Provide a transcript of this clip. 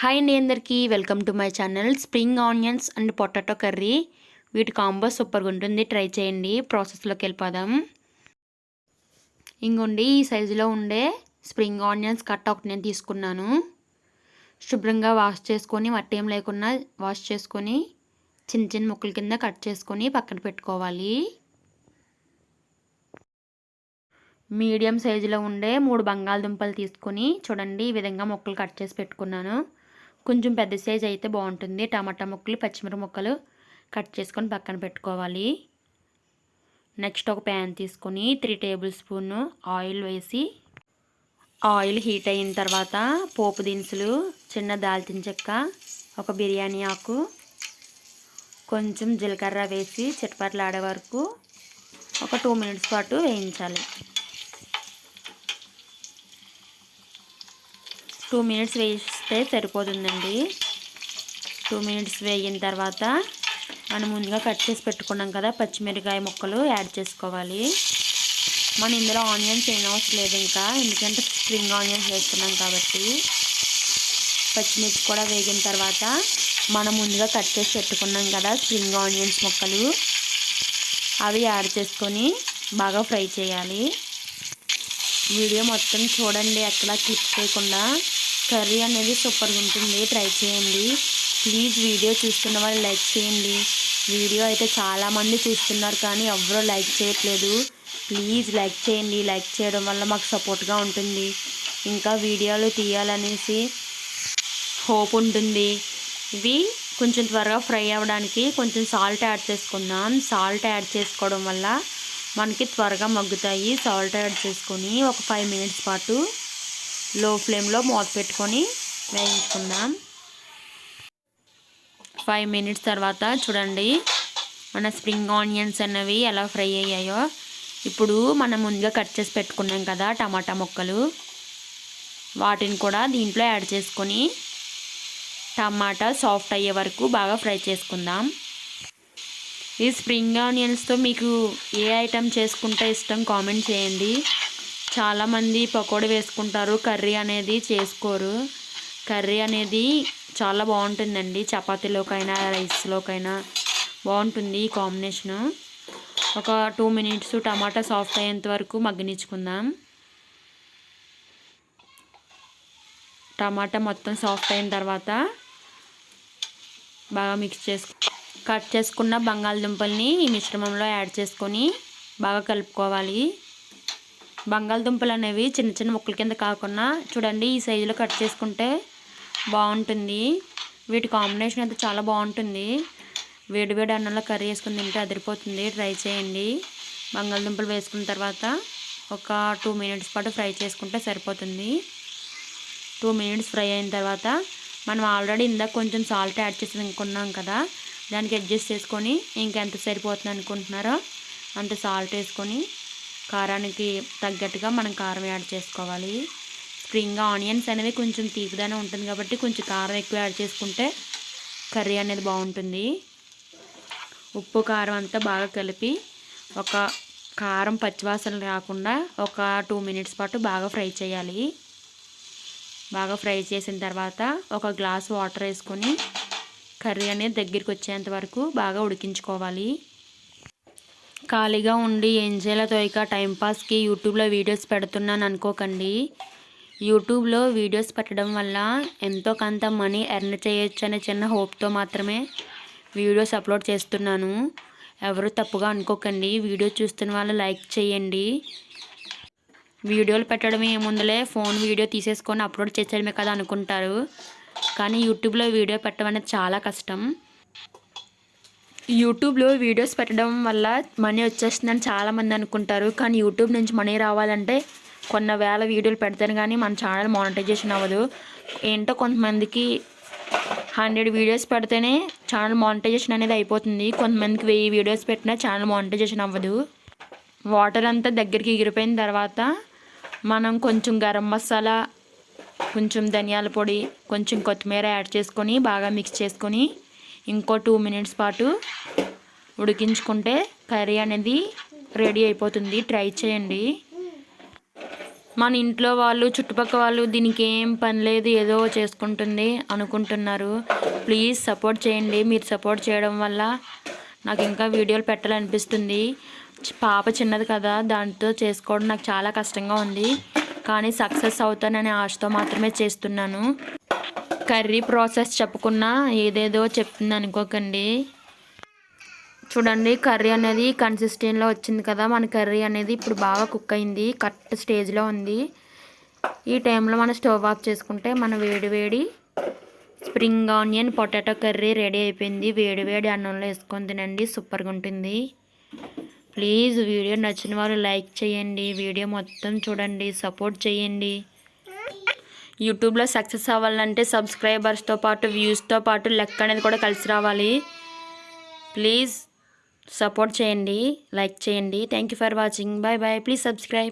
Hi అండి అందరికీ welcome to my channel spring onions and potato curry వీటి combo సూపర్గా ఉంటుంది. ట్రై చేయండి. ప్రాసెస్లోకి వెళ్ళిపోదాం. ఇంకోండి ఈ సైజులో ఉండే స్ప్రింగ్ ఆనియన్స్ కట్ ఒకటి నేను తీసుకున్నాను. శుభ్రంగా వాష్ చేసుకొని మట్టి ఏం లేకుండా వాష్ చేసుకొని చిన్న చిన్న ముక్కల కింద కట్ చేసుకొని పక్కన పెట్టుకోవాలి. మీడియం సైజులో ఉండే మూడు బంగాళదుంపలు తీసుకొని చూడండి ఈ విధంగా ముక్కలు కట్ చేసి పెట్టుకున్నాను. కొంచెం పెద్ద సైజ్ అయితే బాగుంటుంది. టమాటా ముక్కలు పచ్చిమిరప ముక్కలు కట్ చేసుకొని పక్కన పెట్టుకోవాలి. నెక్స్ట్ ఒక ప్యాన్ తీసుకొని త్రీ టేబుల్ స్పూన్ ఆయిల్ వేసి ఆయిల్ హీట్ అయిన తర్వాత పోపు దినుసులు చిన్న దాల్చిన చెక్క ఒక బిర్యానీ ఆకు కొంచెం జీలకర్ర వేసి చిట్పట్లాడే వరకు ఒక టూ మినిట్స్ పాటు వేయించాలి. టూ మినిట్స్ వేస్తే సరిపోతుందండి. టూ మినిట్స్ వేగిన తర్వాత మనం ముందుగా కట్ చేసి పెట్టుకున్నాం కదా పచ్చిమిరకాయ ముక్కలు యాడ్ చేసుకోవాలి. మనం ఇందులో ఆనియన్స్ ఏం అవసరం లేదు ఇంకా ఎందుకంటే స్ప్రింగ్ ఆనియన్స్ వేస్తున్నాం కాబట్టి. పచ్చిమిర్చి కూడా వేగిన తర్వాత మనం ముందుగా కట్ చేసి పెట్టుకున్నాం కదా స్ప్రింగ్ ఆనియన్స్ ముక్కలు. అవి యాడ్ చేసుకొని బాగా ఫ్రై చేయాలి. వీడియో మొత్తం చూడండి ఎక్కడ క్లిక్ చేయకుండా. కర్రీ అనేది సూపర్గా ఉంటుంది. ట్రై చేయండి. ప్లీజ్ వీడియో చూస్తున్న వాళ్ళు లైక్ చేయండి. వీడియో అయితే చాలామంది చూస్తున్నారు కానీ ఎవరో లైక్ చేయట్లేదు. ప్లీజ్ లైక్ చేయండి. లైక్ చేయడం వల్ల మాకు సపోర్ట్గా ఉంటుంది. ఇంకా వీడియోలు తీయాలనేసి హోప్ ఉంటుంది. ఇవి కొంచెం త్వరగా ఫ్రై అవ్వడానికి కొంచెం సాల్ట్ యాడ్ చేసుకుందాం. సాల్ట్ యాడ్ చేసుకోవడం వల్ల మనకి త్వరగా మగ్గుతాయి. సాల్ట్ యాడ్ చేసుకొని ఒక ఫైవ్ మినిట్స్ పాటు లో ఫ్లేమ్లో మూత పెట్టుకొని వేయించుకుందాం. ఫైవ్ మినిట్స్ తర్వాత చూడండి మన స్ప్రింగ్ ఆనియన్స్ అనేవి ఎలా ఫ్రై అయ్యాయో. ఇప్పుడు మనం ముందుగా కట్ చేసి పెట్టుకున్నాం కదా టమాటా ముక్కలు. వాటిని కూడా దీంట్లో యాడ్ చేసుకొని టమాటా సాఫ్ట్ అయ్యే వరకు బాగా ఫ్రై చేసుకుందాం. ఈ స్ప్రింగ్ ఆనియన్స్తో మీకు ఏ ఐటెం చేసుకుంటే ఇష్టం కామెంట్ చేయండి. చాలామంది పకోడీ వేసుకుంటారు కర్రీ అనేది చేసుకోరు. కర్రీ అనేది చాలా బాగుంటుందండి చపాతీలోకైనా రైస్లోకైనా. బాగుంటుంది ఈ కాంబినేషను. ఒక టూ మినిట్స్ టమాటా సాఫ్ట్ అయ్యేంత వరకు మగ్గనిచ్చుకుందాం. టమాటా మొత్తం సాఫ్ట్ అయిన తర్వాత బాగా మిక్స్ చేసుకు కట్ చేసుకున్న బంగాళదుంపల్ని ఈ మిశ్రమంలో యాడ్ చేసుకొని బాగా కలుపుకోవాలి. బంగాళదుంపలు అనేవి చిన్న చిన్న ముక్కల కింద కాకుండా చూడండి ఈ సైజులో కట్ చేసుకుంటే బాగుంటుంది. వీటి కాంబినేషన్ అయితే చాలా బాగుంటుంది. వేడి వేడి అన్నంలో కర్రీ వేసుకుని తింటే అదిరిపోతుంది. ట్రై చేయండి. బంగాళదుంపలు వేసుకున్న తర్వాత ఒక టూ మినిట్స్ పాటు ఫ్రై చేసుకుంటే సరిపోతుంది. టూ మినిట్స్ ఫ్రై అయిన తర్వాత మనం ఆల్రెడీ ఇందాక కొంచెం సాల్ట్ యాడ్ చేసి అనుకున్నాం కదా దానికి అడ్జస్ట్ చేసుకొని ఇంకెంత సరిపోతుంది అనుకుంటున్నారో అంత సాల్ట్ వేసుకొని కారానికి తగ్గట్టుగా మనం కారం యాడ్ చేసుకోవాలి. స్ప్రింగ్ ఆనియన్స్ అనేవి కొంచెం తీపిగానే ఉంటుంది కాబట్టి కొంచెం కారం ఎక్కువ యాడ్ చేసుకుంటే కర్రీ అనేది బాగుంటుంది. ఉప్పు కారం అంతా బాగా కలిపి ఒక కారం పచ్చివాసన రాకుండా ఒక టూ మినిట్స్ పాటు బాగా ఫ్రై చేయాలి. బాగా ఫ్రై చేసిన తర్వాత ఒక గ్లాస్ వాటర్ వేసుకొని కర్రీ అనేది దగ్గరికి వచ్చేంత వరకు బాగా ఉడికించుకోవాలి. ఖాళీగా ఉండి ఏం చేయాలో తోయక టైంపాస్కి యూట్యూబ్లో వీడియోస్ పెడుతున్నాను అనుకోకండి. యూట్యూబ్లో వీడియోస్ పెట్టడం వల్ల ఎంతో కొంత మనీ ఎర్న్ చేయొచ్చు అనే చిన్న హోప్తో మాత్రమే వీడియోస్ అప్లోడ్ చేస్తున్నాను. ఎవరు తప్పుగా అనుకోకండి. వీడియో చూస్తున్న వాళ్ళు లైక్ చేయండి. వీడియోలు పెట్టడం ఏముందులే ఫోన్ వీడియో తీసేసుకొని అప్లోడ్ చేసేయడమే కదా అనుకుంటారు. కానీ యూట్యూబ్లో వీడియో పెట్టడం అనేది చాలా కష్టం. యూట్యూబ్లో వీడియోస్ పెట్టడం వల్ల మనీ వచ్చేస్తుందని చాలామంది అనుకుంటారు. కానీ యూట్యూబ్ నుంచి మనీ రావాలంటే కొన్న వేల వీడియోలు పెడతాను కానీ మన ఛానల్ మానిటైజేషన్ అవ్వదు. ఏంటో కొంతమందికి హండ్రెడ్ వీడియోస్ పెడితేనే ఛానల్ మానిటైజేషన్ అనేది అయిపోతుంది. కొంతమందికి వెయ్యి వీడియోస్ పెట్టినా ఛానల్ మానిటైజేషన్ అవ్వదు. వాటర్ అంతా దగ్గరికి ఎగిరిపోయిన తర్వాత మనం కొంచెం గరం మసాలా కొంచెం ధనియాల పొడి కొంచెం కొత్తిమీర యాడ్ చేసుకొని బాగా మిక్స్ చేసుకొని ఇంకో టూ మినిట్స్ పాటు ఉడికించుకుంటే కర్రీ అనేది రెడీ అయిపోతుంది. ట్రై చేయండి. మన ఇంట్లో వాళ్ళు చుట్టుపక్కల వాళ్ళు దీనికి ఏం పని లేదు ఏదో చేసుకుంటుంది అనుకుంటున్నారు. ప్లీజ్ సపోర్ట్ చేయండి. మీరు సపోర్ట్ చేయడం వల్ల నాకు ఇంకా వీడియోలు పెట్టాలనిపిస్తుంది. పాప చిన్నది కదా దాంతో చేసుకోవడం నాకు చాలా కష్టంగా ఉంది. కానీ సక్సెస్ అవుతాననే ఆశతో మాత్రమే చేస్తున్నాను. కర్రీ ప్రాసెస్ చెప్పుకున్నా ఏదేదో చెప్తుంది అనుకోకండి. చూడండి కర్రీ అనేది కన్సిస్టెంట్లో వచ్చింది కదా. మన కర్రీ అనేది ఇప్పుడు బాగా కుక్ అయింది కరెక్ట్ స్టేజ్లో ఉంది. ఈ టైంలో మనం స్టవ్ ఆఫ్ చేసుకుంటే మన వేడి వేడి spring onion potato curry ready అయిపోయింది. వేడి వేడి అన్నంలో వేసుకొని తినండి సూపర్గా ఉంటుంది. ప్లీజ్ వీడియో నచ్చిన వాళ్ళు లైక్ చేయండి. వీడియో మొత్తం చూడండి సపోర్ట్ చేయండి. యూట్యూబ్లో సక్సెస్ అవ్వాలంటే సబ్స్క్రైబర్స్తో పాటు వ్యూస్తో పాటు లెక్క అనేది కూడా కలిసి రావాలి. ప్లీజ్ సపోర్ట్ చేయండి లైక్ చేయండి. Thank you for watching bye bye please subscribe